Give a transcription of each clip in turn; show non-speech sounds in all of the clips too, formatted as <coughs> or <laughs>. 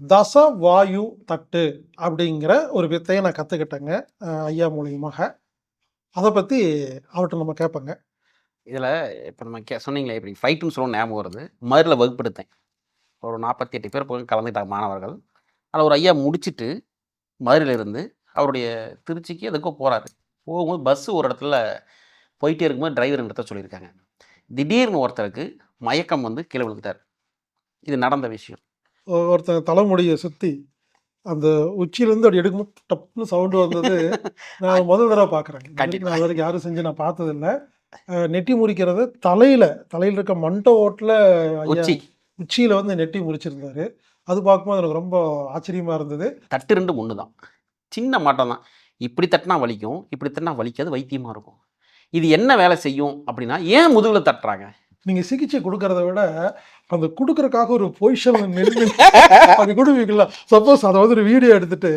தச வாயு தட்டு அப்படிங்கிற ஒரு வித்தையை நான் கற்றுக்கிட்டேங்க ஐயா மூலியமாக. அதை பற்றி அவர்கிட்ட நம்ம கேட்போங்க இதில் இப்போ நம்ம கே சொன்னீங்களே இப்படி ஃபைட்டுன்னு சொல்ல ஞாபகம் வருது. மதுரில் வகுப்படுத்தேன். ஒரு நாற்பத்தி எட்டு பேர் போய் கலந்துக்கிட்டாங்க மாணவர்கள். அதில் ஒரு ஐயா முடிச்சுட்டு மதுரையில இருந்து அவருடைய திருச்சிக்கு எதுக்கோ போகிறாரு போகும்போது பஸ்ஸு ஒரு இடத்துல போயிட்டே இருக்கும்போது டிரைவர் இடத்த சொல்லியிருக்காங்க. திடீர்னு ஒருத்தருக்கு மயக்கம் வந்து கீழே விழுந்துட்டார். இது நடந்த விஷயம். ஒருத்தன் தலைமுடியை சுற்றி அந்த உச்சியிலேருந்து அப்படி எடுக்கும்போது டப்புன்னு சவுண்டு வந்தது. நான் முதல் தடவை பார்க்குறேன் கண்டிப்பா. நான் வரைக்கும் யாரும் செஞ்சு நான் பார்த்ததில்ல. நெட்டி முறிக்கிறது தலையில் தலையில் இருக்க மண்டை ஓட்டில் உச்சி. உச்சியில் வந்து நெட்டி முறிச்சிருந்தாரு. அது பார்க்கும்போது எனக்கு ரொம்ப ஆச்சரியமாக இருந்தது. தட்டு ரெண்டு ஒன்று தான் சின்ன மாட்டம் தான். இப்படி தட்டினா வலிக்கும் இப்படி தட்டினா வலிக்காது வைத்தியமாக இருக்கும். இது என்ன வேலை செய்யும் அப்படின்னா ஏன் முதுகில் தட்டுறாங்க? நீங்கள் சிகிச்சை கொடுக்கறத விட அந்த கொடுக்கறக்காக ஒரு பொசிஷனில் நின்று அது கொடுப்பீங்களா சப்போஸ் அதை வந்து ஒரு வீடியோ எடுத்துட்டு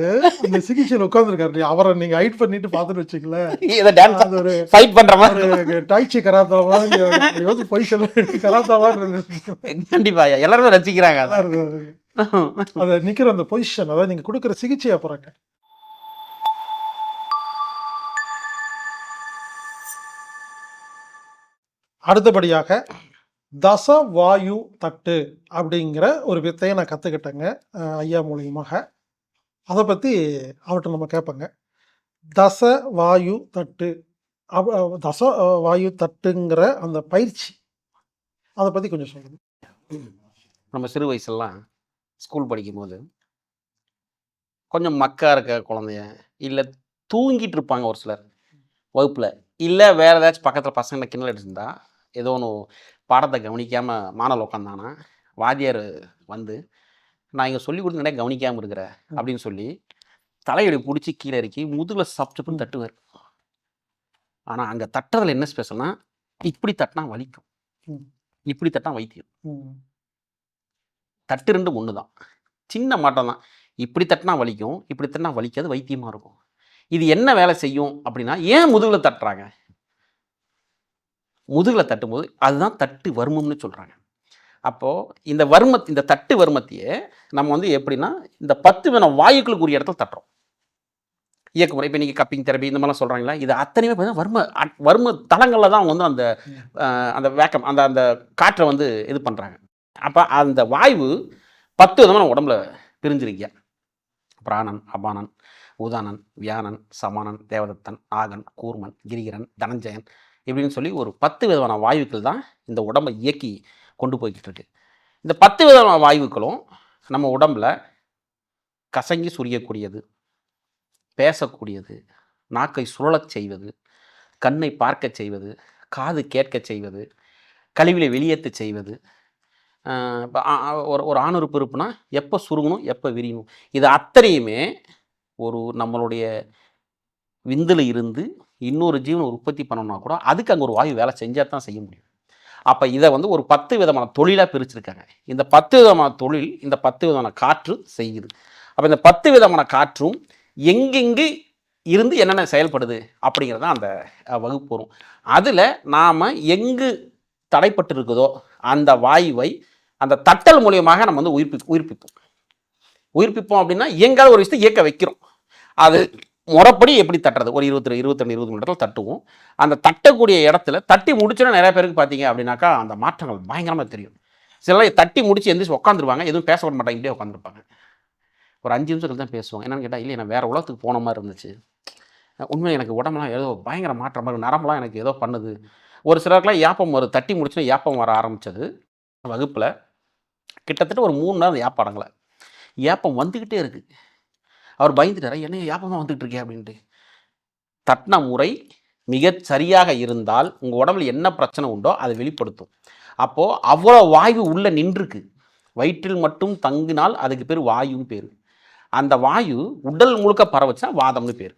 அந்த சிகிச்சையில் உட்காந்துருக்காரு அவரை நீங்கள் ஹைட் பண்ணிட்டு பார்த்துட்டு வச்சுக்கல அது ஒரு ஃபைட் பண்ணுற மாதிரி டாய்ச்சி கராத்தா மாதிரி வந்து பொசிஷன் கராத்தா மாதிரி இருந்தது கண்டிப்பா. எல்லாருமே ரசிக்கிறாங்க அது. நிற்கிற அந்த பொசிஷன் அதாவது நீங்கள் கொடுக்குற சிகிச்சையை போகிறாங்க அடுத்தபடியாக தச வாயு தட்டு அப்படிங்கிற ஒரு வித்தையை நான் கற்றுக்கிட்டேங்க ஐயா மூலியமாக. அதை பற்றி அவர்கிட்ட நம்ம கேட்பேங்க தச வாயு தட்டு அவ- தச வாயு தட்டுங்கிற அந்த பயிற்சி அதை பற்றி கொஞ்சம் சொல்லுங்க. நம்ம சிறு வயசுலாம் ஸ்கூல் படிக்கும்போது கொஞ்சம் மக்கா இருக்க குழந்தைய இல்லை தூங்கிட்டு இருப்பாங்க ஒரு சிலர் வகுப்பில் இல்லை வேறு ஏதாச்சும் பக்கத்தில் பசங்களை கிண்டல் அடிச்சிருந்தா ஏதோ ஒன்று பாடத்தை கவனிக்காமல் மாணவர் உட்காந்தானா வாத்தியார் வந்து நான் இங்கே சொல்லி கொடுத்து கவனிக்காமல் இருக்கிற அப்படின்னு சொல்லி தலையடி பிடிச்சி கீழே இறக்கி முதுகில் சப்சப்புன்னு தட்டுவார். ஆனால் அங்கே தட்டுறதுல என்ன ஸ்பெஷல்னா இப்படி தட்டினா வலிக்கும். இப்படி தட்டினா வைத்தியம். தட்டு ரெண்டும் ஒன்று தான் சின்ன மாட்டம் தான். இப்படி தட்டினா வலிக்கும் இப்படி தட்டினா வலிக்காது வைத்தியமாக இருக்கும். இது என்ன வேலை செய்யும் அப்படின்னா ஏன் முதுகில் தட்டுறாங்க? முதுகில் தட்டும்போது அதுதான் தட்டு வர்மம்னு சொல்கிறாங்க அப்போது இந்த வர்மத் இந்த தட்டு வர்மத்தையே நம்ம வந்து எப்படின்னா இந்த பத்து வேண வாயுக்களுக்கு உரிய இடத்துல தட்டுறோம். இயக்குமுறை இப்போ நீங்கள் கப்பிங் தெரபி இந்த மாதிரிலாம் சொல்கிறாங்களா இது அத்தனையுமே பார்த்தீங்கன்னா வர்ம வர்ம தளங்களில் தான் அவங்க வந்து அந்த அந்த வேக்கம் அந்த அந்த காற்றை வந்து இது பண்ணுறாங்க அப்போ அந்த வாயு பத்து விதமாக நம்ம உடம்புல பிரிஞ்சிருக்கிய பிராணன் அபானன் உதானன் வியானன் சமானன் தேவதத்தன் நாகன் கூர்மன் கிரிகிரன் தனஞ்சயன் இப்படின்னு சொல்லி ஒரு பத்து விதமான வாயுக்கள் தான் இந்த உடம்பை இயக்கி கொண்டு போய்கிட்டு இருக்கு. இந்த பத்து விதமான வாயுக்களும் நம்ம உடம்புல கசங்கி சுரியக்கூடியது பேசக்கூடியது நாக்கை சுழலச் செய்வது கண்ணை பார்க்கச் செய்வது காது கேட்கச் செய்வது கழிவிலை வெளியேற்றச் செய்வது ஒரு ஒரு ஆணுறுப்பு இருப்புனா எப்போ சுருங்கணும் எப்போ விரியணும்? இது அத்தனையுமே ஒரு நம்மளுடைய விந்தில் இருந்து இன்னொரு ஜீவனை உற்பத்தி பண்ணணும்னா கூட அதுக்கு அங்கே ஒரு வாயு வேலை செஞ்சால் தான் செய்ய முடியும். அப்போ இதை வந்து ஒரு பத்து விதமான தொழிலாக பிரிச்சிருக்காங்க. இந்த பத்து விதமான தொழில் இந்த பத்து விதமான காற்று செய்யுது. அப்போ இந்த பத்து விதமான காற்றும் எங்கெங்கு இருந்து என்னென்ன செயல்படுது அப்படிங்கிறது தான் அந்த வகுப்பு வரும். அதில் நாம் எங்கு தடைப்பட்டு இருக்குதோ அந்த வாயுவை அந்த தட்டல் மூலியமாக நம்ம வந்து உயிர்ப்பி உயிர்ப்பிப்போம். உயிர்ப்பிப்போம் அப்படின்னா எங்காவது ஒரு விஷயத்தை இயக்க வைக்கிறோம். அது முறைப்படி எப்படி தட்டுறது? ஒரு இருபத்தி இருபத்தெண்டு இருபது மணி நேரத்தில் தட்டுவோம். அந்த தட்டக்கூடிய இடத்துல தட்டி முடிச்சோன்னா நிறைய பேருக்கு பார்த்தீங்க அப்படின்னாக்கா அந்த மாற்றங்கள் பயங்கரமாக தெரியும். சிலர் தட்டி முடிச்சு எந்திரிச்சு உட்காந்துருவாங்க. எதுவும் பேச விட மாட்டாங்க. இப்படியே உட்காந்துருப்பாங்க. ஒரு அஞ்சு நிமிஷத்துக்கு தான் பேசுவாங்க. என்னன்னு கேட்டால் இல்லை நான் வேறு உலகத்துக்கு போன மாதிரி இருந்துச்சு. உண்மை எனக்கு உடம்புலாம் ஏதோ பயங்கர மாற்றம் மாதிரி நரம்பெல்லாம் எனக்கு ஏதோ பண்ணுது. ஒரு சிலருக்குலாம் ஏப்பம் வரும் தட்டி முடிச்சுன்னா ஏப்பம் வர ஆரம்பித்தது வகுப்பில் கிட்டத்தட்ட ஒரு மூணு நேரம் ஏப்பம் ஏப்பம் வந்துக்கிட்டே இருக்குது அவர் பயந்துட்டாரா என்ன யாபமாக வந்துகிட்டு இருக்கே? அப்படின்ட்டு. தட்டின முறை மிகச் சரியாக இருந்தால் உங்கள் உடம்புல என்ன பிரச்சனை உண்டோ அதை வெளிப்படுத்தும். அப்போது அவ்வளோ வாயு உள்ளே நின்றுருக்கு. வயிற்றில் மட்டும் தங்கினால் அதுக்கு பேர் வாயுன்னு பேர். அந்த வாயு உடல் முழுக்க பரவச்சா வாதம்னு பேர்.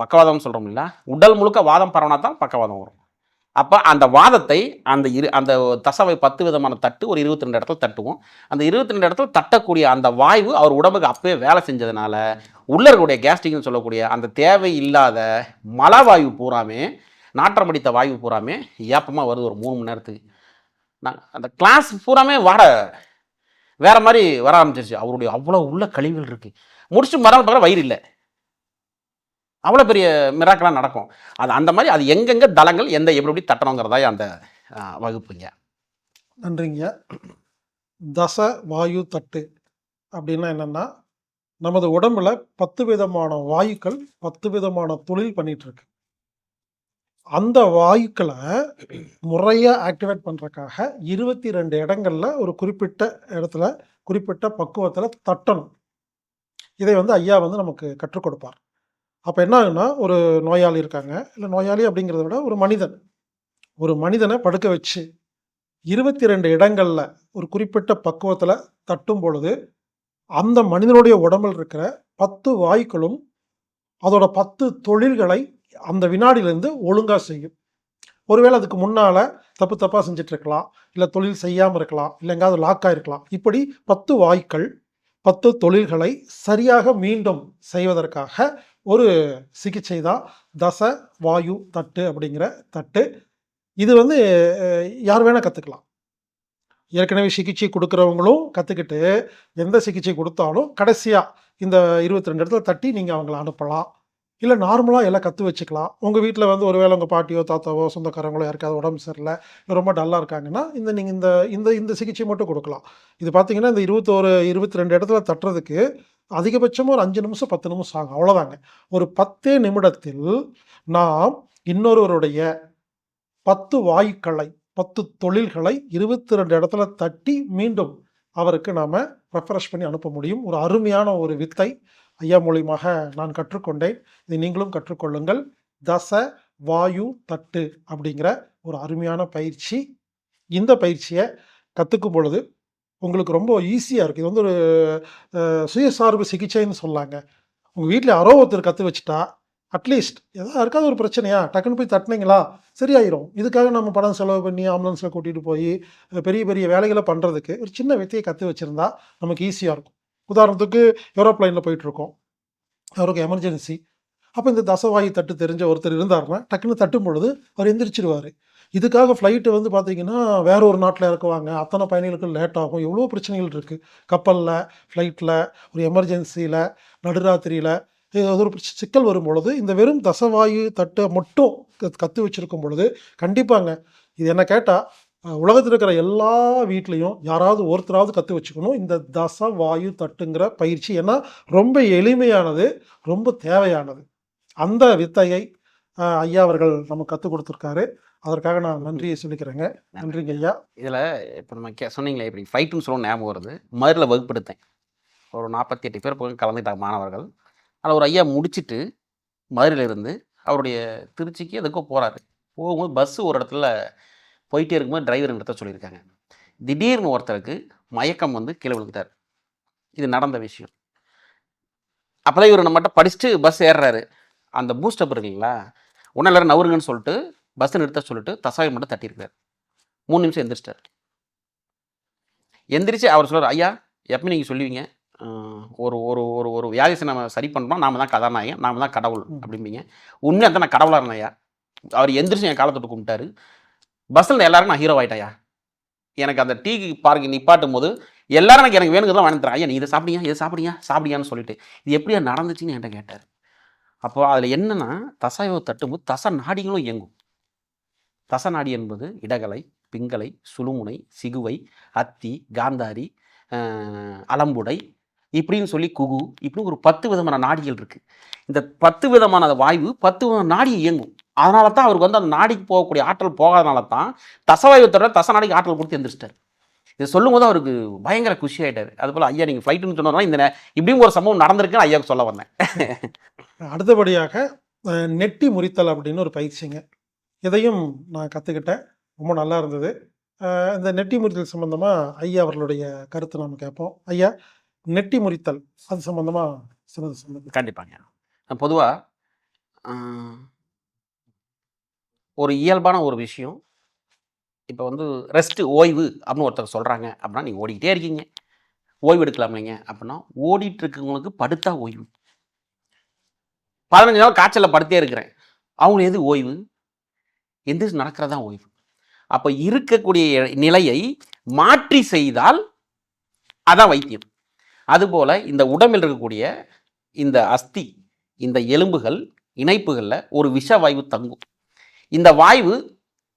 பக்கவாதம்னு சொல்கிறோம் இல்லையா உடல் முழுக்க வாதம் பரவனா தான் பக்கவாதம் வரும். அப்போ அந்த வாதத்தை அந்த இரு அந்த தசவை பத்து விதமான தட்டு ஒரு இருபத்தி ரெண்டு இடத்துல தட்டுவோம். அந்த இருபத்தி ரெண்டு இடத்துல தட்டக்கூடிய அந்த வாய்வு அவர் உடம்புக்கு அப்பவே வேலை செஞ்சதுனால உள்ள இருக்கக்கூடிய கேஸ்ட்ரிக்னு சொல்லக்கூடிய அந்த தேவை இல்லாத மலவாயு பூராமே நாற்றம் அடித்த வாயு பூராமே ஏப்பமாக வருது ஒரு மூணு மணி நேரத்துக்கு. நான் அந்த கிளாஸ் பூராமே வாட வேற மாதிரி வர ஆரம்பிச்சிருச்சு. அவருடைய அவ்வளோ உள்ள கழிவுகள் இருக்குது முடிச்சு மரம் பார்க்குற வயிறு இல்லை. அவ்வளோ பெரிய மிராக்களாக நடக்கும். அது அந்த மாதிரி அது எங்கெங்க தளங்கள் எந்த எப்படி எப்படி தட்டணுங்கிறதா அந்த வகுப்புங்க. நன்றிங்க. தச வாயு தட்டு அப்படின்னா என்னென்னா நமது உடம்புல பத்து விதமான வாயுக்கள் பத்து விதமான தொழில் பண்ணிகிட்ருக்கு அந்த வாயுக்களை முறையாக ஆக்டிவேட் பண்ணுறக்காக இருபத்தி ரெண்டு இடங்களில் ஒரு குறிப்பிட்ட இடத்துல குறிப்பிட்ட பக்குவத்தில் தட்டணும். இதை வந்து ஐயா வந்து நமக்கு கற்றுக் கொடுப்பார். அப்போ என்ன ஆகுன்னா ஒரு நோயாளி இருக்காங்க. இல்லை நோயாளி அப்படிங்கிறத விட ஒரு மனிதன். ஒரு மனிதனை படுக்க வச்சு இருபத்தி ரெண்டு இடங்களில் ஒரு குறிப்பிட்ட பக்குவத்தில் தட்டும் பொழுது அந்த மனிதனுடைய உடம்பில் இருக்கிற பத்து வாய்க்களும் அதோட பத்து தொழில்களை அந்த வினாடியிலேருந்து ஒழுங்காக செய்யும். ஒருவேளை அதுக்கு முன்னால் தப்பு தப்பாக செஞ்சிட்ருக்கலாம் இல்லை தொழில் செய்யாமல் இருக்கலாம். இல்லை எங்காவது லாக்காக இருக்கலாம் இப்படி பத்து வாய்க்கள் பத்து தொழில்களை சரியாக மீண்டும் செய்வதற்காக ஒரு சிகிச்சை தான். தச வாயு தட்டு அப்படிங்கிற தட்டு. இது வந்து யார் வேணால் கற்றுக்கலாம் ஏற்கனவே சிகிச்சை கொடுக்குறவங்களும் கற்றுக்கிட்டு எந்த சிகிச்சை கொடுத்தாலும் கடைசியாக இந்த இருபத்தி ரெண்டு இடத்துல தட்டி நீங்கள் அவங்கள அனுப்பலாம். இல்லை நார்மலாக எல்லாம் கற்று வச்சுக்கலாம். உங்கள் வீட்டில் வந்து ஒருவேளை உங்கள் பாட்டியோ தாத்தாவோ சொந்தக்காரங்களோ யாருக்காவது உடம்பு சரியில்லை ரொம்ப டல்லாக இருக்காங்கன்னா இந்த நீங்கள் இந்த இந்த இந்த சிகிச்சை மட்டும் கொடுக்கலாம். இது பார்த்தீங்கன்னா இந்த இருபத்தோரு இருபத்தி ரெண்டு இடத்துல தட்டுறதுக்கு அதிகபட்சமாக ஒரு அஞ்சு நிமிஷம் பத்து நிமிஷம் ஆகும். அவ்வளோதாங்க ஒரு பத்தே நிமிடத்தில் நாம் இன்னொருவருடைய பத்து வாயுக்களை பத்து தொழில்களை இருபத்தி ரெண்டு இடத்துல தட்டி மீண்டும் அவருக்கு நாம் ரெஃப்ரெஷ் பண்ணி அனுப்ப முடியும். ஒரு அருமையான ஒரு வித்தை ஐயா மூலியமாக நான் கற்றுக்கொண்டேன். இதை நீங்களும் கற்றுக்கொள்ளுங்கள். தச வாயு தட்டு அப்படிங்கிற ஒரு அருமையான பயிற்சி. இந்த பயிற்சியை கற்றுக்கும் பொழுது உங்களுக்கு ரொம்ப ஈஸியாக இருக்குது இது வந்து ஒரு சுயசார்பு சிகிச்சைன்னு சொல்லாங்க. உங்கள் வீட்டில் யாரோ ஒருத்தர் கற்று வச்சுட்டா அட்லீஸ்ட் ஏதாவது இருக்காது ஒரு பிரச்சனையா? டக்குன்னு போய் தட்டினீங்களா? சரியாயிரும். இதுக்காக நம்ம பணம் செலவு பண்ணி ஆம்புலன்ஸில் கூட்டிகிட்டு போய் பெரிய பெரிய வேலைகளை பண்ணுறதுக்கு ஒரு சின்ன வித்தையை கற்று வச்சுருந்தா நமக்கு ஈஸியாக இருக்கும். உதாரணத்துக்கு ஏரோப்ளைனில் போயிட்டுருக்கோம். அவருக்கு எமர்ஜென்சி அப்போ இந்த தசவாயு தட்டு தெரிஞ்ச ஒருத்தர் இருந்தாருன்னா டக்குன்னு தட்டும் பொழுது அவர் எந்திரிச்சிருவார். இதுக்காக ஃப்ளைட்டு வந்து பார்த்தீங்கன்னா வேற ஒரு நாட்டில் இறக்குவாங்க. அத்தனை பயணிகளுக்கு லேட் ஆகும். எவ்வளோ பிரச்சனைகள் இருக்குது கப்பலில் ஃப்ளைட்டில் ஒரு எமர்ஜென்சியில் நடுராத்திரியில் ஏதாவது ஒரு சிக்கல் வரும் பொழுது இந்த வெறும் தசவாயு தட்டை மட்டும் கத்- கத்து வச்சுருக்கும் பொழுது கண்டிப்பாங்க இது என்ன கேட்டால் உலகத்தில் இருக்கிற எல்லா வீட்லேயும் யாராவது ஒருத்தராவது கற்று வச்சுக்கணும். இந்த தச வாயு தட்டுங்கிற பயிற்சி. ஏன்னா ரொம்ப எளிமையானது ரொம்ப தேவையானது. அந்த வித்தையை ஐயா அவர்கள் நமக்கு கற்றுக் கொடுத்துருக்காரு. அதற்காக நான் நன்றியை சொல்லிக்கிறேங்க. நன்றிங்க ஐயா. இதில் இப்போ நம்ம கே சொன்னீங்களே இப்படி ஃபைட்டுன்னு சொல்ல ஞாபகம் வருது. மதுரையில் வகுப்படுத்தேன். ஒரு நாற்பத்தி எட்டு பேர் போய் கலந்துட்டாங்க மாணவர்கள். அதில் ஒரு ஐயா முடிச்சிட்டு இருந்து அவருடைய திருச்சிக்கு எதுக்கோ போகிறாரு போகும்போது பஸ்ஸு ஒரு இடத்துல போயிட்டே இருக்கும்போது டிரைவர் இடத்த சொல்லியிருக்காங்க. திடீர்னு ஒருத்தருக்கு மயக்கம் வந்து கீழே விழுந்துட்டார். இது நடந்த விஷயம். அப்போதான் இவர் நம்மகிட்ட படிச்சுட்டு பஸ் ஏறுறாரு. அந்த பூஸ்டப் இருக்குங்களா ஒன்றும் எல்லாரும் நவருங்கன்னு சொல்லிட்டு பஸ் நிறுத்த சொல்லிட்டு தசாவை மட்டும் தட்டியிருக்காரு. மூணு நிமிஷம் எந்திரிச்சிட்டார். எந்திரிச்சு அவர் சொல்றாரு ஐயா எப்போ நீங்கள் சொல்லுவீங்க ஒரு ஒரு ஒரு ஒரு வியாதிசை நம்ம சரி பண்ணுறோம் நாம தான் கதாநாயகன் நாம தான் கடவுள். அப்படிம்பீங்க. உண்மையாக தான் நான் கடவுளாக இருந்தேன் ஐயா. அவர் எந்திரிச்சு என் காலத்தொட்டு கும்பிட்டாரு. பஸ்ஸில் எல்லாரும் நான் ஹீரோ ஆயிட்டேயா எனக்கு அந்த டீக்கு பார்க்கு நிப்பாட்டும் போது எல்லாரும் எனக்கு எனக்கு வேணுங்கிறதெல்லாம் வாங்கி தரேன் ஐயா நீ இதை சாப்பிடியா இதை சாப்பிடியா சாப்பிடியான்னு சொல்லிட்டு இது எப்படியா நடந்துச்சுன்னு என்கிட்ட கேட்டார். அப்போ அதில் என்னென்னா தசையை தட்டும்போது தசை நாடிகளும் இயங்கும். தச நாடி என்பது இடகலை பிங்கலை சுழுமுனை சிகுவை அத்தி காந்தாரி அலம்புடை இப்படின்னு சொல்லி குகு இப்படின்னு ஒரு பத்து விதமான நாடிகள் இருக்குது இந்த பத்து விதமான வாய்வு பத்து விதமான நாடி இயங்கும். அதனால தான் அவருக்கு வந்து அந்த நாடிக்கு போகக்கூடிய ஆற்றல் போகாதனால தான் தசவாயுத்தோட தச நாடிக்கு ஆற்றல் கொடுத்து எந்திரிச்சிட்டார். இதை சொல்லும்போது அவருக்கு பயங்கர குஷி ஆகிட்டார் அதுபோல் ஐயா நீங்கள் ஃப்ளைட்டுன்னு சொன்னதுனால இந்த இப்படியும் ஒரு சம்பவம் நடந்திருக்குன்னு ஐயாவுக்கு சொல்ல வந்தேன். அடுத்தபடியாக நெட்டி முறித்தல் அப்படின்னு ஒரு பயிற்சிங்க. இதையும் நான் கற்றுக்கிட்டேன் ரொம்ப நல்லா இருந்தது. இந்த நெட்டி முறித்தல் சம்மந்தமாக ஐயா அவர்களுடைய கருத்தை நாம் கேட்போம். ஐயா நெட்டி முறித்தல் அது சம்மந்தமாக சிலது சொன்னது கண்டிப்பாங்க. பொதுவாக ஒரு இயல்பான ஒரு விஷயம். இப்போ வந்து ரெஸ்ட்டு ஓய்வு அப்படின்னு ஒருத்தர் சொல்கிறாங்க அப்படின்னா நீங்கள் ஓடிக்கிட்டே இருக்கீங்க. ஓய்வு எடுக்கலாம் இல்லைங்க அப்படின்னா ஓடிட்டு இருக்கவங்களுக்கு படுத்தா ஓய்வு. பதினஞ்சு நாள் காய்ச்சலில் படுத்தே இருக்கிறேன். அவங்க எது ஓய்வு? எந்திரிச்சு நடக்கிறதா ஓய்வு. அப்போ இருக்கக்கூடிய நிலையை மாற்றி செய்தால் அதான் வைத்தியம். அதுபோல் இந்த உடம்பில் இருக்கக்கூடிய இந்த அஸ்தி இந்த எலும்புகள் இணைப்புகளில் ஒரு விஷ வாய்வு தங்கும். இந்த வாய்வு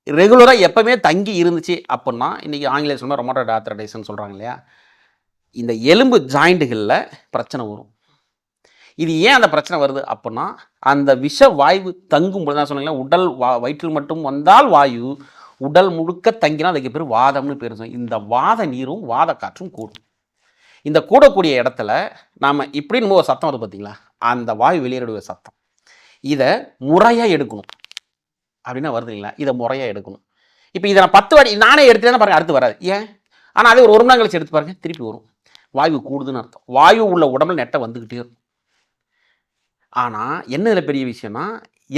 ரெகுலராக எப்பவுமே தங்கி இருந்துச்சு அப்படின்னா இன்றைக்கி ஆங்கிலேய சொன்னால் ரொம்ப ஆத்தரைசன் சொல்கிறாங்க இல்லையா? இந்த எலும்பு ஜாயிண்ட்டுகளில் பிரச்சனை வரும். இது ஏன் அந்த பிரச்சனை வருது அப்படின்னா அந்த விஷ வாயு தங்கும் பொழுது நான் சொன்னீங்களா உடல் வா வயிற்றில் மட்டும் வந்தால் வாயு உடல் முழுக்க தங்கினா அதுக்கு பேர் வாதம்னு பேர் இந்த வாத நீரும் வாத காற்றும் கூடும். இந்த கூடக்கூடிய இடத்துல நாம் இப்படின்னு ஒரு சத்தம் வருது பார்த்தீங்களா அந்த வாயு வெளியேறக்கூடிய சத்தம். இதை முறையாக எடுக்கணும். அப்படின்னா வருது இல்லைங்களா? இதை முறையாக எடுக்கணும். இப்போ இதை நான் பத்து வாடி நானே எடுத்துட்டேன்னா பாருங்கள் அடுத்து வராது. ஏன்? ஆனால் அதே ஒரு ஒரு மணி நேரம் கழிச்சு எடுத்து பாருங்க திருப்பி வரும். வாயு கூடுதுன்னு அர்த்தம். வாயு உள்ள உடம்புல நெட்டை வந்துக்கிட்டே இருக்கும். ஆனால் என்ன இதில் பெரிய விஷயம்னா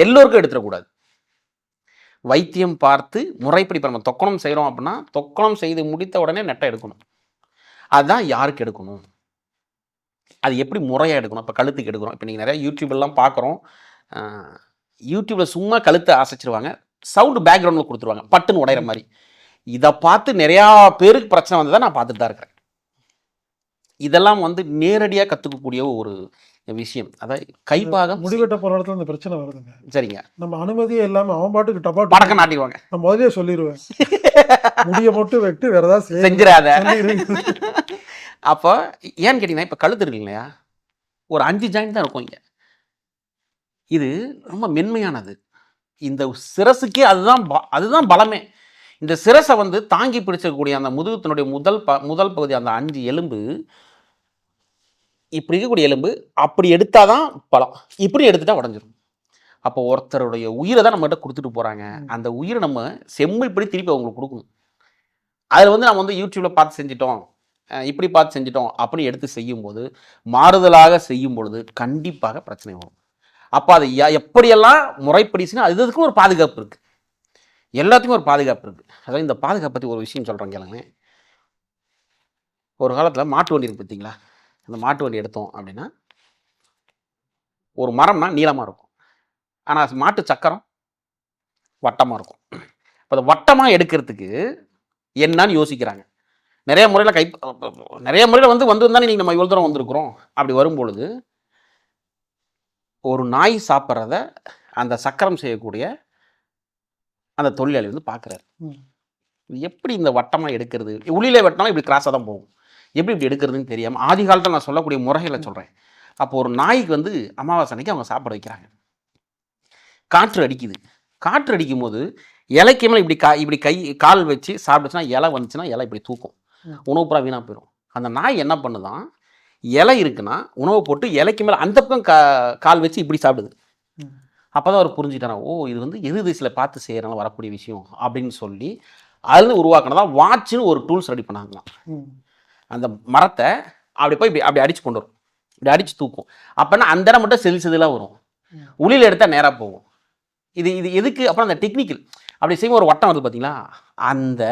எல்லோருக்கும் எடுத்துடக்கூடாது. வைத்தியம் பார்த்து முறைப்படி இப்போ நம்ம தொக்கணம் செய்கிறோம் அப்படின்னா தொக்கணம் செய்து முடித்த உடனே நெட்டை எடுக்கணும். அதுதான் யாருக்கு எடுக்கணும்? அது எப்படி முறையாக எடுக்கணும்? இப்போ கழுத்துக்கு எடுக்கிறோம். இப்போ நீங்கள் நிறைய யூடியூப்லாம் பார்க்குறோம். யூடியூப்பில் சும்மா கழுத்தை ஆசைச்சிருவாங்க சவுண்டு பேக்ரவுண்டில் கொடுத்துருவாங்க. பட்டுன்னு உடையிற மாதிரி. இதை பார்த்து நிறையா பேருக்கு பிரச்சனை வந்ததை நான் பார்த்துட்டு தான் இருக்கிறேன். இதெல்லாம் வந்து நேரடியாக கற்றுக்கக்கூடிய ஒரு விஷயம். அதாவது கைப்பாகம் முடிவெட்ட போற இடத்துல இந்த பிரச்சனை வருதுங்க. சரிங்க. நம்ம அனுமதியே இல்லாம அவன் பாட்டுக்கு டப்பா படக்கம் நாட்டிடுவாங்க. நான் முதலே சொல்லிடுவேன் முடிய மட்டும் வெட்டு வேற ஏதாவது செஞ்சிடாத. அப்போ ஏன்னு கேட்டிங்கன்னா இப்போ கழுத்து இருக்கு இல்லையா? ஒரு அஞ்சு ஜாயிண்ட் தான் இருக்கும் இங்கே. இது ரொம்ப மென்மையானது. இந்த சிரசுக்கே அதுதான் அதுதான் பலமே. இந்த சிரசை வந்து தாங்கி பிடிச்சக்கூடிய அந்த முதுகத்தினுடைய முதல் ப முதல் பகுதி அந்த அஞ்சு எலும்பு இப்படி இருக்கக்கூடிய எலும்பு அப்படி எடுத்தாதான் பலம் இப்படி எடுத்துட்டா உடஞ்சிரும். அப்போ ஒருத்தருடைய உயிரை தான் நம்மகிட்ட கொடுத்துட்டு போகிறாங்க அந்த உயிரை நம்ம செம்மைப்படி திருப்பி அவங்களுக்கு கொடுக்கணும். அதில் வந்து நம்ம வந்து யூடியூப்பில் பார்த்து செஞ்சிட்டோம். இப்படி பார்த்து செஞ்சிட்டோம் அப்படின்னு எடுத்து செய்யும்போது மாறுதலாக செய்யும் பொழுது கண்டிப்பாக பிரச்சனை வரும். அப்போ அதை எப்படியெல்லாம் முறைப்படி செய்யணும் அது இதுக்கும் ஒரு பாதுகாப்பு இருக்குது எல்லாத்துக்கும் ஒரு பாதுகாப்பு இருக்குது அதாவது இந்த பாதுகாப்பு பற்றி ஒரு விஷயம் சொல்கிறேன் கேளுங்க ஒரு காலத்தில் மாட்டு வண்டி இருக்கு பார்த்தீங்களா? அந்த மாட்டு வண்டி எடுத்தோம் அப்படின்னா ஒரு மரம்னா நீளமாக இருக்கும். ஆனால் மாட்டு சக்கரம் வட்டமாக இருக்கும். இப்போ அதை வட்டமாக எடுக்கிறதுக்கு என்னன்னு யோசிக்கிறாங்க. நிறைய முறையில் கை நிறைய முறையில் வந்து வந்து தானே நீங்கள் நம்ம இவ்வளோ தூரம் வந்திருக்கிறோம். அப்படி வரும்பொழுது ஒரு நாய் சாப்பிட்றத அந்த சக்கரம் செய்யக்கூடிய அந்த தொழிலாளி வந்து பார்க்குறாரு. எப்படி இந்த வட்டமாக எடுக்கிறது? உள்ளிலே வெட்டினாலும் இப்படி கிராஸாக தான் போகும். எப்படி இப்படி எடுக்கிறதுன்னு தெரியாமல் ஆதி காலத்தில் நான் சொல்லக்கூடிய முறைகளை சொல்கிறேன் அப்போ ஒரு நாய்க்கு வந்து அமாவாசை அன்னைக்கு அவங்க சாப்பிட வைக்கிறாங்க. காற்று அடிக்குது. காற்று அடிக்கும் போது இலைக்கு மேலே இப்படி கா இப்படி கை கால் வச்சு சாப்பிடுச்சுன்னா இலை வந்துச்சுன்னா இலை இப்படி தூக்கும். உணவு பூரா வீணாக போயிடும் அந்த நாய் என்ன பண்ணுதான் இலை இருக்குன்னா உணவு போட்டு இலைக்கு மேலே அந்த பக்கம் கா கால் வச்சு இப்படி சாப்பிடுது. அப்போ தான் அவர் புரிஞ்சுட்டாரா ஓ இது வந்து எது திசையில் பார்த்து செய்கிறனால வரக்கூடிய விஷயம் அப்படின்னு சொல்லி அதுலேருந்து உருவாக்கினதா வாட்ச்னு ஒரு டூல்ஸ் ரெடி பண்ணாங்களாம். அந்த மரத்தை அப்படி போய் இப்படி அப்படி அடிச்சு கொண்டு வரும். இப்படி அடிச்சு தூக்கும். அப்போனா அந்த இடம் மட்டும் செல் செதிலாக வரும். உளியில் எடுத்தால் நேராக போகும். இது இது எதுக்கு? அப்புறம் அந்த டெக்னிக்கல் அப்படி செய்யும் ஒரு வட்டம் வருது பார்த்தீங்களா அந்த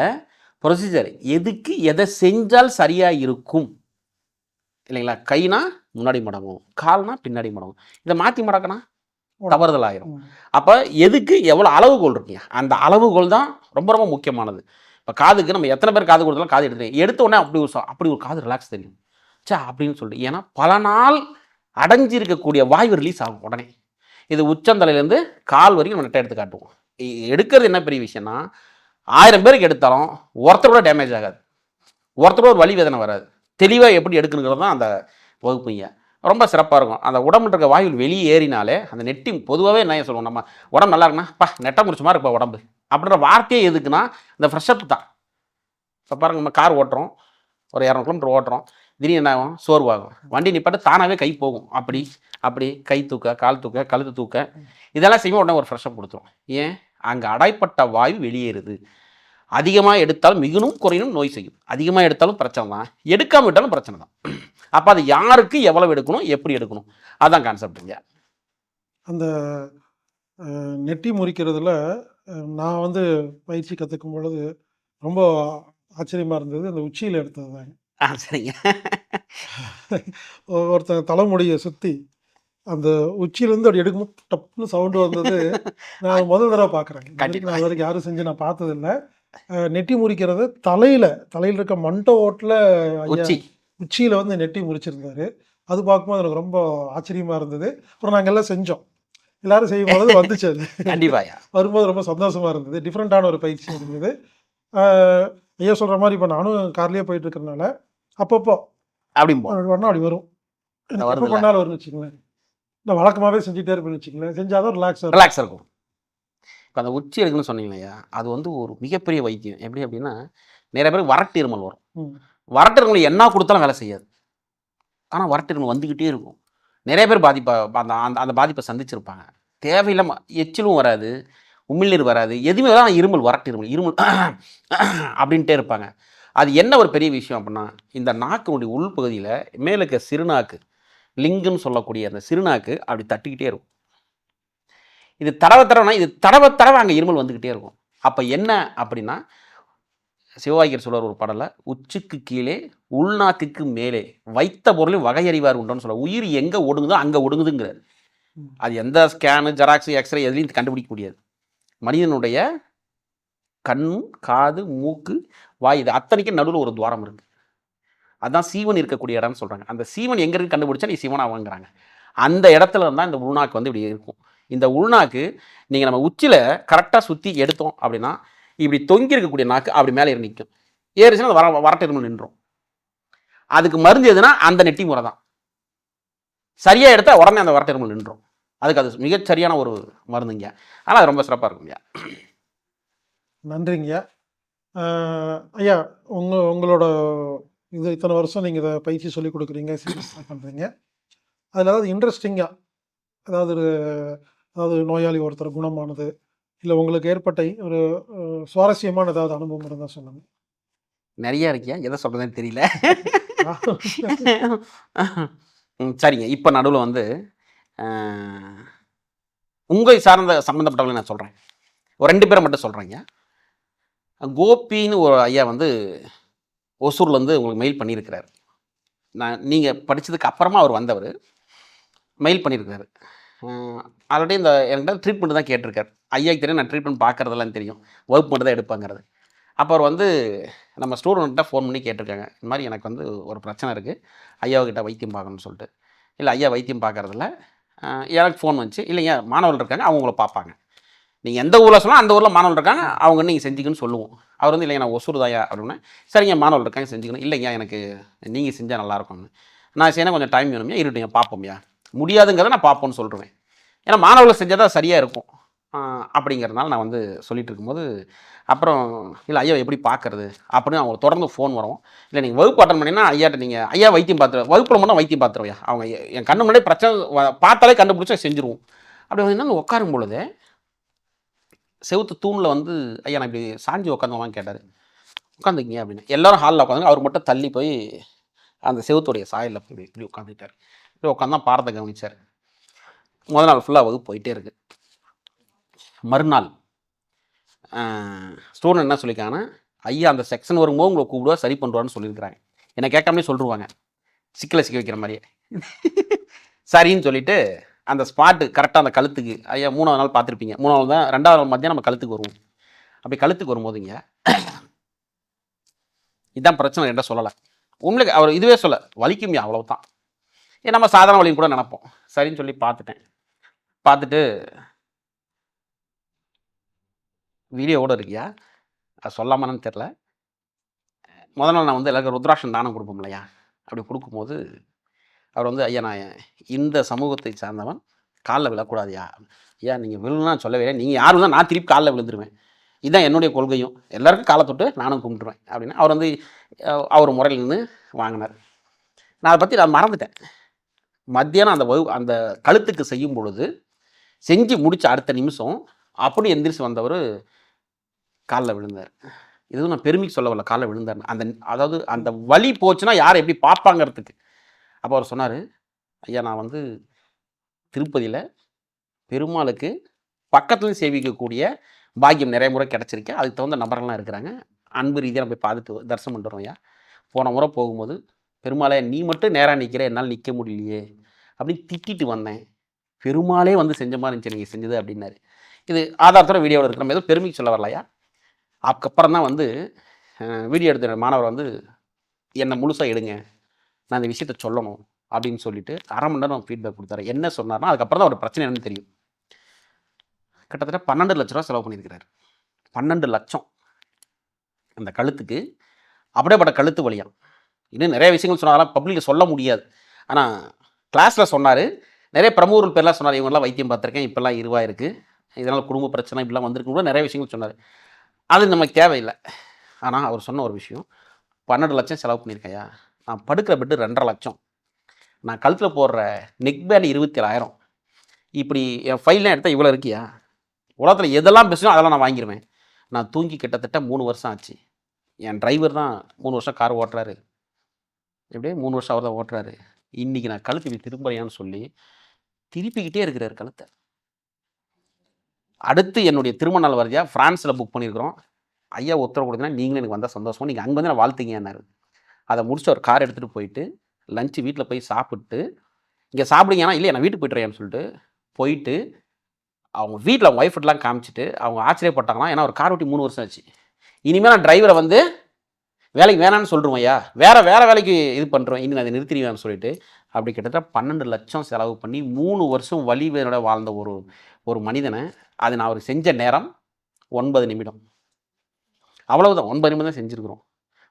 ப்ரொசீஜர் எதுக்கு எதை செஞ்சால் சரியாக இருக்கும்? இல்லைங்களா? கைனா முன்னாடி மடங்கும். கால்னா பின்னாடி மடங்கும். இதை மாற்றி மடக்கினா தவறுதல் ஆயிரும். அப்போ எதுக்கு எவ்வளோ அளவுகோல் இருக்குங்க? அந்த அளவுகோல் தான் ரொம்ப ரொம்ப முக்கியமானது. இப்போ காதுக்கு நம்ம எத்தனை பேர் காது கொடுத்தாலும் காது எடுத்து எடுத்த உடனே அப்படி ஒரு அப்படி ஒரு காது ரிலாக்ஸ் தெரியும். சே அப்படின்னு சொல்லிட்டு. ஏன்னா பல நாள் அடைஞ்சிருக்கக்கூடிய வாய்வு ரிலீஸ் ஆகும் உடனே. இது உச்சந்தலையிலேருந்து கால் வரைக்கும் நம்ம நெட்டை எடுத்து காட்டுவோம். எடுக்கிறது என்ன பெரிய விஷயம்னா ஆயிரம் பேருக்கு எடுத்தாலும் ஒருத்தர் கூட டேமேஜ் ஆகாது. ஒருத்தர் கூட ஒரு வலி வேதனை வராது. தெளிவாக எப்படி எடுக்கணுங்கிறது தான் அந்த வகுப்புங்க ரொம்ப சிறப்பாக இருக்கும். அந்த உடம்புல இருக்க வாயு வெளியே ஏறினாலே அந்த நெட்டி பொதுவாகவே என்ன சொல்லுவோம் நம்ம உடம்பு நல்லா இருக்குன்னா பா நெட்டை முடிச்ச மாதிரி இருப்பா உடம்பு. அப்படின்ற வார்த்தையே எதுக்குன்னா இந்த ஃப்ரெஷ்அப் தான். இப்போ பாருங்க நம்ம கார் ஓட்டுறோம். ஒரு இரநூறு கிலோமீட்டர் ஓட்டுறோம். திடீர்னு என்ன ஆகும்? சோர்வாகும். வண்டி நிப்பாட்டு தானாகவே கை போகும். அப்படி அப்படி கை தூக்க கால் தூக்க கழுத்து தூக்க. இதெல்லாம் செய்யும் உடனே ஒரு ஃப்ரெஷ்அப் கொடுத்துரும். ஏன்? அங்கே அடைப்பட்ட வாயு வெளியேறுது. அதிகமாக எடுத்தாலும் மிகுனும் குறையினும் நோய் செய்யும். அதிகமாக எடுத்தாலும் பிரச்சனை தான். எடுக்காம விட்டாலும் பிரச்சனை தான். அப்போ அது யாருக்கு எவ்வளவு எடுக்கணும் எப்படி எடுக்கணும்? அதுதான் கான்செப்டுங்க அந்த நெட்டி முறிக்கிறதுல நான் வந்து பயிற்சி கற்றுக்கும் பொழுது ரொம்ப ஆச்சரியமா இருந்தது. அந்த உச்சியில் எடுத்தது தாங்க. ஆ சரிங்க. ஒருத்தன் தலைமுடியை சுற்றி அந்த உச்சியிலேருந்து அப்படி எடுக்கும்போது டப்புன்னு சவுண்டு வந்தது. நான் முதல் தடவை பார்க்குறேன் கண்டிப்பா. நான் வரைக்கும் யாரும் செஞ்சு நான் பார்த்ததில்ல. அஹ், நெட்டி முறிக்கிறது தலையில் தலையில் இருக்க மண்டை ஓட்டில் உச்சி. உச்சியில் வந்து நெட்டி முறிச்சிருந்தாரு. அது பார்க்கும்போது எனக்கு ரொம்ப ஆச்சரியமாக இருந்தது. அப்புறம் நாங்கள் எல்லாம் செஞ்சோம். எல்லாரும் செய்யும்போது வந்துச்சு அது. கண்டிப்பாயா வரும்போது ரொம்ப சந்தோஷமாக இருந்தது. டிஃப்ரெண்ட்டான ஒரு பயிற்சி இருந்தது. ஐயா சொல்கிற மாதிரி இப்போ நானும் கார்லேயே போயிட்டு இருக்கிறனால அப்பப்போ அப்படி பண்ணால் அப்படி வரும். எப்போ? பண்ணாலும் வரும்னு வச்சுங்களேன் நான் வழக்கமாகவே செஞ்சுட்டே இருப்பேன்னு செஞ்சாதான் ரிலாக்ஸ் இருக்கும். ரிலாக்ஸ் இருக்கும். இப்போ அந்த உச்சி எடுக்கணும்னு சொன்னீங்க இல்லையா அது வந்து ஒரு மிகப்பெரிய வைத்தியம். எப்படி அப்படின்னா நிறைய பேருக்கு வறட்டு இருமல் வரும். ம். வறட்டு இருமல் என்ன கொடுத்தாலும் வேலை செய்யாது. ஆனால் வறட்டு இருமல் வந்துக்கிட்டே இருக்கும். நிறைய பேர் பாதிப்பை அந்த அந்த அந்த பாதிப்பை சந்திச்சிருப்பாங்க. தேவையில்லாம எச்சிலும் வராது உமிழ்நீர் வராது எதுவுமே தான் இருமல் வரட்டு இருமல் இருமல் <coughs> அப்படின்ட்டே இருப்பாங்க. அது என்ன ஒரு பெரிய விஷயம் அப்படின்னா இந்த நாக்கினுடைய உள்பகுதியில் மேலே இருக்க சிறுநாக்கு லிங்குன்னு சொல்லக்கூடிய அந்த சிறுநாக்கு அப்படி தட்டிக்கிட்டே இருக்கும். இது தடவை தடவைனா இது தடவை தடவை அங்கே இருமல் வந்துக்கிட்டே இருக்கும். அப்போ என்ன அப்படின்னா சிவவாக்கியர் சொல்றார் ஒரு பாடல உச்சிக்கு கீழே உள்நாக்குக்கு மேலே வைத்த பொருளில் வகையறிவார் உண்டோன்னு சொல்ல உயிர் எங்கே ஒடுங்குதோ அங்கே ஒடுங்குதுங்கிறார். அது எந்த ஸ்கேனு ஜெராக்ஸ் எக்ஸ்ரே எதுலையும் கண்டுபிடிக்க முடியாது. மனிதனுடைய கண் காது மூக்கு வாய் இது அத்தனைக்கும் நடுவில் ஒரு துவாரம் இருக்கு. அதான் சீவன் இருக்கக்கூடிய இடம்னு சொல்றாங்க. அந்த சீவன் எங்க இருக்கு கண்டுபிடிச்சா நீ சீவனா வாங்குறாங்க. அந்த இடத்துல தான் இந்த உள்நாக்கு வந்து இப்படி இருக்கும். இந்த உள்நாக்கு நீங்கள் நம்ம உச்சியில் கரெக்டாக சுற்றி எடுத்தோம் அப்படின்னா இப்படி தொங்கி இருக்கக்கூடிய நாக்கு அப்படி மேலே ஏறி நிற்கும். ஏறிச்சுன்னா அது வர வரட்டை இருமல் நின்றோம். அதுக்கு மருந்து எதுனா அந்த நெட்டி முறை தான். சரியாக எடுத்தால் உடனே அந்த வரட்டை இருமல் நின்றோம். அதுக்கு அது மிகச் சரியான ஒரு மருந்துங்க. ஆனால் அது ரொம்ப சிறப்பாக இருக்குங்க நன்றிங்க. ஐயா உங்க உங்களோட இது இத்தனை வருஷம் நீங்கள் இதை பயிற்சி சொல்லிக் கொடுக்குறீங்க சீரியஸாக பண்ணுறீங்க அதில் ஏதாவது இன்ட்ரெஸ்டிங்காக அதாவது ஒரு அதாவது நோயாளி ஒருத்தர் குணமானது இல்லை உங்களுக்கு ஏற்பட்ட ஒரு சுவாரஸ்யமான ஏதாவது அனுபவம் இருந்தால் சொல்லுங்கள் நிறைய இருக்கியா எதை சொல்கிறதுன்னு தெரியல. சரிங்க. இப்போ நடுவில் வந்து உங்களை சார்ந்த சம்மந்தப்பட்டவங்களை நான் சொல்கிறேன் ஒரு ரெண்டு பேரை மட்டும் சொல்கிறேங்க கோபின்னு ஒரு ஐயா வந்து ஒசூர்லேருந்து உங்களுக்கு மெயில் பண்ணியிருக்கிறார். நான் நீங்கள் படித்ததுக்கு அப்புறமா அவர் வந்தவர். மெயில் பண்ணியிருக்காரு ஆல்ரெடி இந்த என்கிட்ட ட்ரீட்மெண்ட் தான் கேட்டிருக்காரு. ஐயாக்கு தெரியும் நான் ட்ரீட்மெண்ட் பார்க்குறதெல்லாம் தெரியும். ஒர்க் மட்டும் தான் எடுப்பாங்கிறது. அப்போ அவர் வந்து நம்ம ஸ்டூடெண்ட்டை ஃபோன் பண்ணி கேட்டிருக்காங்க. இந்த மாதிரி எனக்கு வந்து ஒரு பிரச்சனை இருக்குது ஐயாவுக்கிட்ட வைத்தியம் பார்க்கணும்னு சொல்லிட்டு. இல்லை ஐயா வைத்தியம் பார்க்குறதில்ல. எனக்கு ஃபோன் வந்துச்சு. இல்லைங்க மாணவர்கள் இருக்காங்க அவங்க உங்களை பார்ப்பாங்க. நீங்கள் எந்த ஊரில் சொன்னால் அந்த ஊரில் மாணவர்கள் இருக்காங்க அவங்க நீங்கள் செஞ்சுக்கணும்னு சொல்லுவோம். அவர் வந்து இல்லைங்க நான் ஒசூர் தாயா அப்படின்னா சரிங்க மாணவர்கள் இருக்காங்க செஞ்சுக்கணும். இல்லைங்க எனக்கு நீங்கள் செஞ்சால் நல்லாயிருக்கும்னு நான் செய்யணும் கொஞ்சம் டைம் வேணும்யா? இருட்டுங்க பார்ப்போம்யா. முடியாதுங்கிறத நான் பார்ப்போன்னு சொல்கிறேன் ஏன்னா மாணவர்கள் செஞ்சால் தான் சரியாக இருக்கும் அப்படிங்கிறதுனால நான் வந்து சொல்லிட்டு இருக்கும்போது அப்புறம் இல்லை ஐயா எப்படி பார்க்கறது? அப்படின்னு அவங்க தொடர்ந்து ஃபோன் வரும். இல்லை நீங்கள் வகுப்பு அட்டன் பண்ணினா ஐயாட்ட நீங்கள் ஐயா வைத்தியம் பார்த்துரு வகுப்பில் மட்டும் வைத்தியம் பார்த்துருவையா? அவங்க என் கண்ணு முன்னாடி பிரச்சனை பார்த்தாலே கண்டுபிடிச்சா செஞ்சுருவோம். அப்படி வந்து என்ன உட்காரும் பொழுது செவுத்து தூணில் வந்து ஐயா நான் இப்படி சாஞ்சி உட்காந்துவான்னு கேட்டார். உட்காந்துக்கிங்க அப்படின்னு. எல்லாரும் ஹாலில் உட்காந்து அவர் மட்டும் தள்ளி போய் அந்த செவுத்துடைய சாயலில் போய் இப்படி உட்காந்துட்டார் உட்காந்து தான் பாடத்தை கவனிச்சார். முதல் நாள் ஃபுல்லாக வகுப்பு போயிட்டே இருக்கு. மறுநாள் ஸ்டூடெண்ட் என்ன சொல்லியிருக்காங்கன்னா ஐயா அந்த செக்ஷன் வரும்போது உங்களை கூப்பிடுவா சரி பண்ணுவான்னு சொல்லியிருக்கிறாங்க என்னை கேட்காமலே சொல்லிருவாங்க. சிக்கலை சிக்க வைக்கிற மாதிரியே. சரின்னு சொல்லிட்டு அந்த ஸ்பாட்டு கரெக்டாக அந்த கழுத்துக்கு ஐயா மூணாவது நாள் பார்த்துருப்பீங்க. மூணாவது தான் ரெண்டாவது நாள் மத்தியம் நம்ம கழுத்துக்கு வருவோம். அப்படி கழுத்துக்கு வரும்போதுங்க இதுதான் பிரச்சனை என்ன சொல்லலை. உங்களுக்கு அவர் இதுவே சொல்ல வலிக்கும்யா அவ்வளவுதான். தான் நம்ம சாதாரண வழியும் கூட நினைப்போம். சரின்னு சொல்லி பார்த்துட்டேன். பார்த்துட்டு வீடியோவோட இருக்கியா? அது சொல்லாமன்னு தெரில முதல் நாள் நான் வந்து எல்லாருக்கும் ருத்ராட்சன் தானம் கொடுப்போம் இல்லையா? அப்படி கொடுக்கும்போது அவர் வந்து ஐயா நான் இந்த சமூகத்தை சார்ந்தவன் காலில் விழக்கூடாதுயா ஐயா நீங்கள் விழுனா சொல்லவே இல்லை. நீங்கள் யாரும் தான் நான் திருப்பி காலில் விழுந்துருவேன். இதுதான் என்னுடைய கொள்கையும். எல்லாருக்கும் காலை தொட்டு நானும் கும்பிட்டுருவேன். அப்படின்னு அவர் வந்து அவர் முறையில் நின்று வாங்கினார். நான் அதை பற்றி நான் மறந்துட்டேன். மத்தியானம் அந்த வகு அந்த கழுத்துக்கு செய்யும் பொழுது செஞ்சு முடித்த அடுத்த நிமிஷம் அப்படி எந்திரிச்சு வந்தவர் காலில் விழுந்தார். இதுவும் நான் பெருமைக்கு சொல்ல வரல காலில் விழுந்தார் அந்த அதாவது அந்த வழி போச்சுன்னா யார் எப்படி பார்ப்பாங்கிறதுக்கு. அப்போ அவர் சொன்னார் ஐயா நான் வந்து திருப்பதியில் பெருமாளுக்கு பக்கத்துலையும் சேவிக்கக்கூடிய பாக்கியம் நிறைய முறை கிடச்சிருக்கேன் அதுக்கு தகுந்த நபர்கள்லாம் இருக்கிறாங்க. அன்பு ரீதியாக நம்ம போய் பார்த்துட்டு தரிசனம் பண்ணுறோம் ஐயா. போன முறை போகும்போது பெருமாளே நீ மட்டும் நேராக நிற்கிற என்னால் நிற்க முடியலையே. அப்படின்னு திட்டிட்டு வந்தேன். பெருமாளே வந்து செஞ்ச மாதிரி இருந்துச்சு நீங்கள் செஞ்சது அப்படின்னாரு. இது ஆதாரத்தோட வீடியோவில் இருக்கிற மாதிரி ஏதோ பெருமைக்கு சொல்ல வரலையா? அதுக்கப்புறம் தான் வந்து வீடியோ எடுத்த மாணவர் வந்து என்னை முழுசாக எடுங்க. நான் இந்த விஷயத்த சொல்லணும். அப்படின்னு சொல்லிட்டு அரை மணி நேரம் ஃபீட்பேக் கொடுத்தாரு. என்ன சொன்னார்னா அதுக்கப்புறம் தான் ஒரு பிரச்சனை என்னன்னு தெரியும். கிட்டத்தட்ட பன்னெண்டு லட்ச ரூபா செலவு பண்ணியிருக்கிறாரு. பன்னெண்டு லட்சம். அந்த கழுத்துக்கு அப்படியேப்பட்ட கழுத்து வழியாக இன்னும் நிறைய விஷயங்கள் சொன்னாலும் பப்ளிக்கில் சொல்ல முடியாது. ஆனால் கிளாஸில் சொன்னார். நிறைய பிரமுகர்கள் பேர்லாம் சொன்னார். இவங்கெல்லாம் வைத்தியம் பார்த்துருக்கேன். இப்போல்லாம் இருவாக இருக்குது இதனால் குடும்ப பிரச்சனை இப்படிலாம் வந்திருக்கு கூட நிறைய விஷயங்கள் சொன்னார். அது நமக்கு தேவையில்லை. ஆனால் அவர் சொன்ன ஒரு விஷயம். பன்னெண்டு லட்சம் செலவு பண்ணியிருக்கையா நான் படுக்கிற பெட்டு ரெண்டரை லட்சம். நான் கழுத்தில் போடுற நெக் பேண்ட் இருபத்தி ஏழாயிரம் இப்படி என் ஃபைல்லாம் எடுத்தால் இவ்வளோ இருக்கியா? உலகத்தில் எதெல்லாம் பேசணும் அதெல்லாம் நான் வாங்கிடுவேன் நான் தூங்கி கிட்டத்தட்ட மூணு வருஷம் ஆச்சு. என் டிரைவர் தான் மூணு வருஷம் கார் ஓட்டுறாரு. எப்படியே மூணு வருஷம் அவர் தான் ஓட்டுறாரு. இன்றைக்கி நான் கழுத்து இப்படி திரும்புறையான்னு சொல்லி திருப்பிக்கிட்டே இருக்கிறார் கழுத்தை. அடுத்து என்னுடைய திருமண நாள் வருதியா ஃப்ரான்ஸில் புக் பண்ணியிருக்கிறோம். ஐயா உத்தரவு கொடுத்தீங்கன்னா நீங்களும் எனக்கு வந்தால் சந்தோஷம் நீங்கள் அங்கே வந்து நான் வாழ்த்துங்கன்னாரு அதை முடிச்சு ஒரு கார் எடுத்துகிட்டு போயிட்டு லஞ்சு வீட்டில் போய் சாப்பிட்டு இங்கே சாப்பிடுங்கன்னா இல்லை நான் வீட்டுக்கு போய்ட்டுறேன்னு சொல்லிட்டு போயிட்டு அவங்க வீட்டில் அவங்க ஒய்ஃப்லாம் காமிச்சிட்டு அவங்க ஆச்சரியப்பட்டாங்களாம் ஏன்னா ஒரு கார் ஓட்டி மூணு வருஷம் ஆச்சு. இனிமேல் நான் டிரைவரை வந்து வேலைக்கு வேணான்னு சொல்லிடுவேன் ஐயா. வேறு வேறு வேலைக்கு இது பண்ணுறேன் இனி நான் அதை நிறுத்திடுவேன்னு சொல்லிட்டு. அப்படி கிட்டத்தட்ட பன்னெண்டு லட்சம் செலவு பண்ணி மூணு வருஷம் வழிவேனோட வாழ்ந்த ஒரு ஒரு மனிதனை அது நான் அவருக்கு செஞ்ச நேரம் ஒன்பது நிமிடம். அவ்வளவுதான். ஒன்பது நிமிடம் தான் செஞ்சுருக்குறோம்.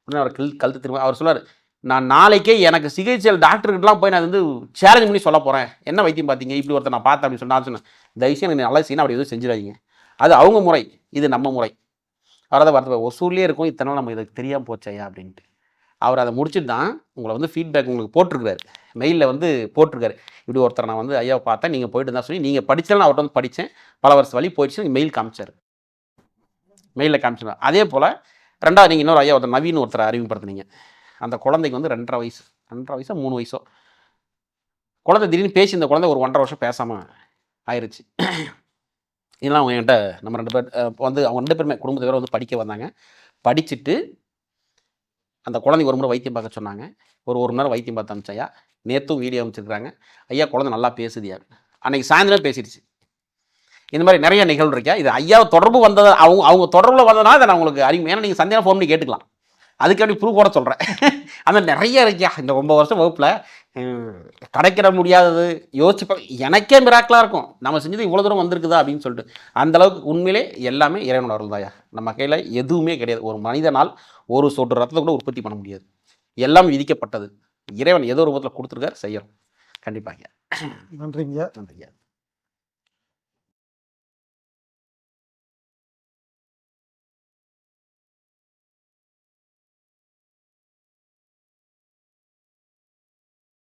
உடனே அவர் கல் கழுத்து திரும்ப அவர் சொல்லார் நான் நாளைக்கே எனக்கு சிகிச்சையில் டாக்டர்கிட்டலாம் போய் நான் வந்து சேலஞ்ச் பண்ணி சொல்ல போகிறேன் என்ன வைத்தியம் பார்த்தீங்க? இப்படி ஒருத்தர் நான் பார்த்தேன் அப்படின்னு சொன்னா சொன்னேன். தயவுசெய்து எனக்கு நல்லா செய்யணும் அப்படி எதுவும் செஞ்சிடாதீங்க. அது அவங்க முறை. இது நம்ம முறை. அவர் அதை வருத்த ஒசூர்லேயே இருக்கும் இத்தனை நாள் நம்ம இதுக்கு தெரியாமல் போச்சையா அப்படின்ட்டு. அவர் அதை முடிச்சுட்டு தான் உங்களை வந்து ஃபீட்பேக் உங்களுக்கு போட்டிருக்காரு மெயிலில் வந்து போட்டிருக்காரு. இப்படி ஒருத்தர் நான் வந்து ஐயா பார்த்தேன் நீங்கள் போயிட்டு தான் சொல்லி நீங்கள் படிச்சாலும் அவர்கிட்ட வந்து படித்தேன் பல வருஷம் வழி போயிடுச்சு மெயில் காமிச்சார். மெயிலில் காமிச்சார். அதே போல் ரெண்டாவது நீங்கள் இன்னொரு ஐயா ஒருத்தர் நவீன் ஒருத்தரை அறிமுகப்படுத்துனீங்க. அந்த குழந்தைக்கு வந்து ரெண்டரை வயசு ரெண்டரை வயசோ மூணு வயசோ. குழந்தை திடீர்னு பேசி இந்த குழந்தை ஒரு ஒன்றரை வருஷம் பேசாமல் ஆயிடுச்சு இதெல்லாம் அவங்க என்கிட்ட நம்ம ரெண்டு பேர் வந்து அவங்க ரெண்டு பேருமே குடும்பத்தை வந்து படிக்க வந்தாங்க. படிச்சுட்டு அந்த குழந்தைக்கு ஒரு முறை வைத்தியம் பார்க்க சொன்னாங்க. ஒரு ஒரு மணி நேரம் வைத்தியம் பார்த்து அமிச்சையா நேற்றும் வீடியோ அமைச்சிருக்கிறாங்க ஐயா குழந்தை நல்லா பேசுதியா அன்னைக்கு சாயந்தரம் பேசிடுச்சு. இந்த மாதிரி நிறைய நிகழ்வு இருக்கா? இது ஐயா தொடர்பு வந்தது அவங்க அவங்க தொடர்பில் வந்ததுனால இதை நான் உங்களுக்கு அறிவு ஏன்னா நீங்கள் சந்தேகம் ஃபோன் பண்ணி கேட்டுக்கலாம். அதுக்காண்டி ப்ரூவ் கூட சொல்கிறேன் <laughs> அந்த நிறைய இருக்கியா இந்த ஒன்பது வருஷம் வகுப்பில் கிடைக்கிற முடியாதது யோசிச்சு பா- எனக்கே மிராக்கலாக இருக்கும். நம்ம செஞ்சது இவ்வளோ தூரம் வந்திருக்குதா அப்படின்னு சொல்லிட்டு. அந்த அளவுக்கு உண்மையிலே எல்லாமே இறைவனோட அருள் தாயா நம்ம கையில் எதுவுமே கிடையாது. ஒரு மனிதனால் ஒரு சொட்டு ரத்தத்தை கூட உற்பத்தி பண்ண முடியாது. எல்லாம் விதிக்கப்பட்டது. இறைவன் ஏதோ ஒரு ரூபத்தில் கொடுத்துருக்கார் செய்யறோம். கண்டிப்பாக நன்றிங்க நன்றியா